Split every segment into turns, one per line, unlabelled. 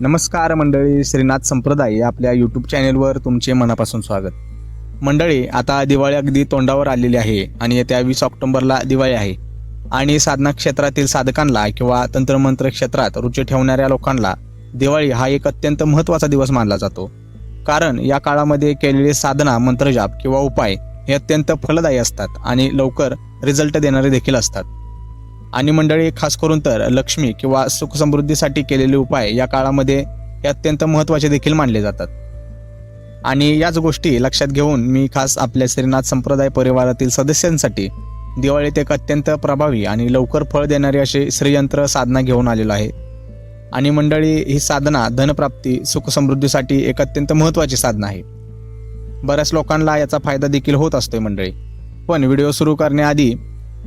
नमस्कार मंडळी श्रीनाथ संप्रदाय आपल्या यूट्यूब चॅनेलवर तुमचे मनापासून स्वागत. मंडळी आता दिवाळी अगदी तोंडावर आलेली आहे आणि येत्या वीस ऑक्टोबरला दिवाळी आहे. आणि साधना क्षेत्रातील साधकांना किंवा तंत्रमंत्र क्षेत्रात रुची ठेवणाऱ्या लोकांना दिवाळी हा एक अत्यंत महत्त्वाचा दिवस मानला जातो. कारण या काळामध्ये केलेले साधना मंत्रजाप किंवा उपाय हे अत्यंत फलदायी असतात आणि लवकर रिझल्ट देणारे देखील असतात. आणि मंडळी खास करून तर लक्ष्मी किंवा सुखसमृद्धीसाठी केलेले उपाय या काळामध्ये हे अत्यंत महत्त्वाचे देखील मानले जातात. आणि याच गोष्टी लक्षात घेऊन मी खास आपल्या श्रीनाथ संप्रदाय परिवारातील सदस्यांसाठी दिवाळीत एक अत्यंत प्रभावी आणि लवकर फळ देणारी अशी श्रीयंत्र साधना घेऊन आलेलो आहे. आणि मंडळी ही साधना धनप्राप्ती सुख समृद्धीसाठी एक अत्यंत महत्त्वाची साधना आहे. बऱ्याच लोकांना याचा फायदा देखील होत असतोय मंडळी. पण व्हिडिओ सुरू करण्याआधी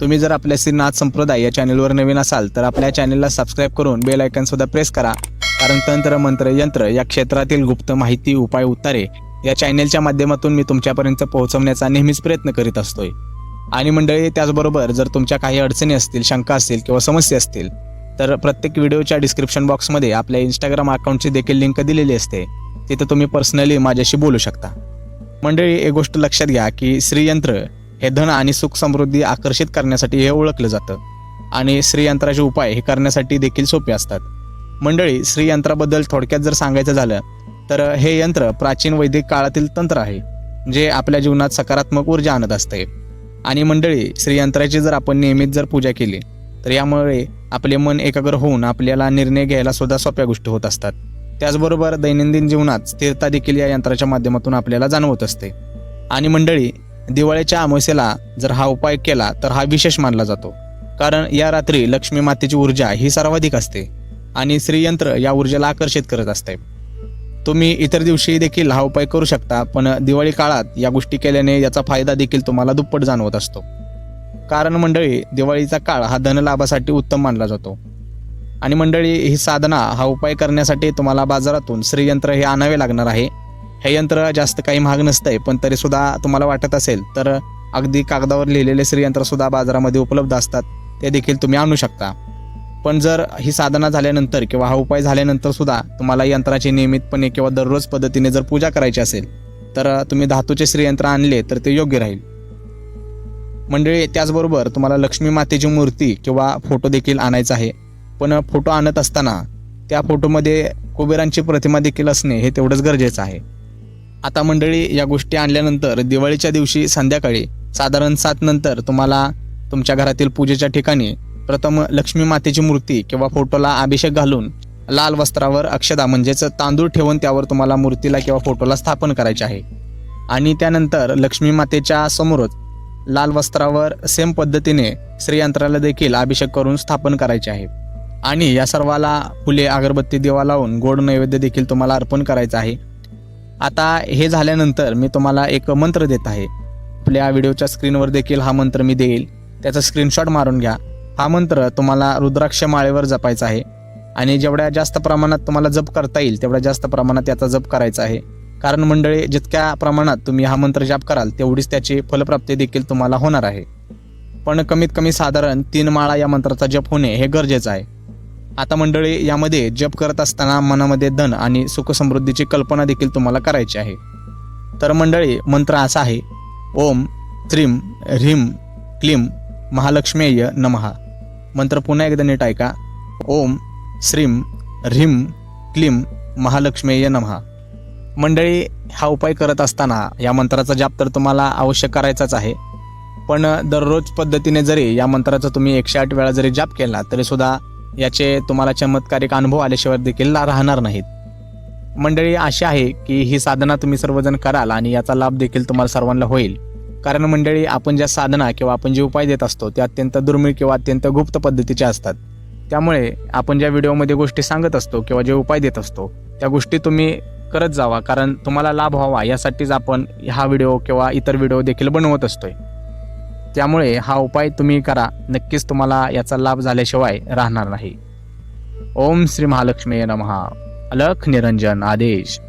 तुम्ही जर आपल्या श्रीनाथ संप्रदाय या चॅनलवर नवीन असाल तर आपल्या चॅनलला सबस्क्राईब करून बेल आयकन सुद्धा प्रेस करा. कारण तंत्र मंत्र यंत्र या क्षेत्रातील गुप्त माहिती उपाय उत्तरे या चॅनेलच्या माध्यमातून मी तुमच्यापर्यंत पोहोचवण्याचा नेहमीच प्रयत्न करीत असतोय. आणि मंडळी त्याचबरोबर जर तुमच्या काही अडचणी असतील शंका असतील किंवा समस्या असतील तर प्रत्येक व्हिडिओच्या डिस्क्रिप्शन बॉक्समध्ये आपल्या इंस्टाग्राम अकाउंटची देखील लिंक दिलेली असते. तिथं तुम्ही पर्सनली माझ्याशी बोलू शकता. मंडळी एक गोष्ट लक्षात घ्या की श्रीयंत्र हे धन आणि सुख समृद्धी आकर्षित करण्यासाठी हे ओळखलं जातं. आणि श्रीयंत्राचे उपाय हे करण्यासाठी देखील सोपे असतात. मंडळी श्रीयंत्राबद्दल थोडक्यात जर सांगायचं झालं तर हे यंत्र प्राचीन वैदिक काळातील तंत्र आहे जे आपल्या जीवनात सकारात्मक ऊर्जा आणत असते. आणि मंडळी श्रीयंत्राची जर आपण नियमित जर पूजा केली तर यामुळे आपले मन एकाग्र होऊन आपल्याला निर्णय घ्यायला सुद्धा सोप्या गोष्टी होत असतात. त्याचबरोबर दैनंदिन जीवनात स्थिरता देखील या यंत्राच्या माध्यमातून आपल्याला जाणवत असते. आणि मंडळी दिवाळीच्या अमावस्येला जर हा उपाय केला तर हा विशेष मानला जातो. कारण या रात्री लक्ष्मी मातेची ऊर्जा ही सर्वाधिक असते आणि श्रीयंत्र या ऊर्जेला आकर्षित करत असते. तुम्ही इतर दिवशी देखील हा उपाय करू शकता पण दिवाळी काळात या गोष्टी केल्याने याचा फायदा देखील तुम्हाला दुप्पट जाणवत असतो. कारण मंडळी दिवाळीचा काळ हा धनलाभासाठी उत्तम मानला जातो. आणि मंडळी ही साधना हा उपाय करण्यासाठी तुम्हाला बाजारातून श्रीयंत्र हे आणावे लागणार आहे. हे यंत्र जास्त काही महाग नसतंय पण तरी सुद्धा तुम्हाला वाटत असेल तर अगदी कागदावर लिहिलेले श्रीयंत्र सुद्धा बाजारामध्ये उपलब्ध असतात ते देखील तुम्ही आणू शकता. पण जर ही साधना झाल्यानंतर किंवा हा उपाय झाल्यानंतर सुद्धा तुम्हाला यंत्राची नियमितपणे किंवा दररोज पद्धतीने जर पूजा करायची असेल तर तुम्ही धातूचे श्रीयंत्र आणले तर ते योग्य राहील. मंडळी त्याचबरोबर तुम्हाला लक्ष्मी मातेची मूर्ती किंवा फोटो देखील आणायचा आहे. पण फोटो आणत असताना त्या फोटोमध्ये कुबेरांची प्रतिमा देखील असणे हे तेवढंच गरजेचं आहे. आता मंडळी या गोष्टी आणल्यानंतर दिवाळीच्या दिवशी संध्याकाळी साधारण सात नंतर तुम्हाला तुमच्या घरातील पूजेच्या ठिकाणी प्रथम लक्ष्मी मातेची मूर्ती किंवा फोटोला अभिषेक घालून लाल वस्त्रावर अक्षदा म्हणजेच तांदूळ ठेवून त्यावर तुम्हाला मूर्तीला किंवा फोटोला स्थापन करायचे आहे. आणि त्यानंतर लक्ष्मी मातेच्या समोरच लाल वस्त्रावर सेम पद्धतीने श्रीयंत्राला देखील अभिषेक करून स्थापन करायचे आहे. आणि या सर्वाला फुले अगरबत्ती देवा लावून गोड नैवेद्य देखील तुम्हाला अर्पण करायचं आहे. आता हे झाल्यानंतर मी तुम्हाला एक मंत्र देत आहे. आपल्या व्हिडिओच्या स्क्रीनवर देखील हा मंत्र मी देईल. त्याचा स्क्रीनशॉट मारून घ्या. हा मंत्र तुम्हाला रुद्राक्ष माळेवर जपायचा आहे. आणि जेवढ्या जास्त प्रमाणात तुम्हाला जप करता येईल तेवढ्या जास्त प्रमाणात याचा जप करायचा आहे. कारण मंडळी जितक्या प्रमाणात तुम्ही हा मंत्र जाप कराल तेवढीच त्याची फलप्राप्ती देखील तुम्हाला होणार आहे. पण कमीत कमी साधारण तीन माळा या मंत्राचा जप होणे हे गरजेचं आहे. आता मंडळी यामध्ये जप करत असताना मनामध्ये धन आणि सुखसमृद्धीची कल्पना देखील तुम्हाला करायची आहे. तर मंडळी मंत्र असा आहे ओम त्रिम ह्रीम क्लीम महालक्ष्मेय नमहा मंत्र पुन्हा एकदा नीट ऐका ओम श्रीम ह्रीम क्लीम महालक्ष्मेय नमहा मंडळी हा उपाय करत असताना या मंत्राचा जाप तर तुम्हाला अवश्य करायचाच आहे. पण दररोज पद्धतीने जरी या मंत्राचा तुम्ही एकशे आठ वेळा जरी जाप केला तरी सुद्धा याचे तुम्हाला चमत्कारिक अनुभव आल्याशिवाय देखील राहणार नाहीत. मंडळी अशी आहे की ही साधना तुम्ही सर्वजण कराल आणि याचा लाभ देखील तुम्हाला सर्वांना होईल. कारण मंडळी आपण ज्या साधना किंवा आपण जे उपाय देत असतो ते अत्यंत दुर्मिळ किंवा अत्यंत गुप्त पद्धतीचे असतात. त्यामुळे आपण ज्या व्हिडिओमध्ये गोष्टी सांगत असतो किंवा जे उपाय देत असतो त्या गोष्टी तुम्ही करत जावा कारण तुम्हाला लाभ व्हावा यासाठीच आपण हा व्हिडिओ किंवा इतर व्हिडिओ देखील बनवत असतोय. त्यामुळे हा उपाय तुम्ही करा. नक्कीच तुम्हाला याचा लाभ झाल्याशिवाय राहणार नाही. ओम श्री महालक्ष्मी नमहा अलख निरंजन आदेश.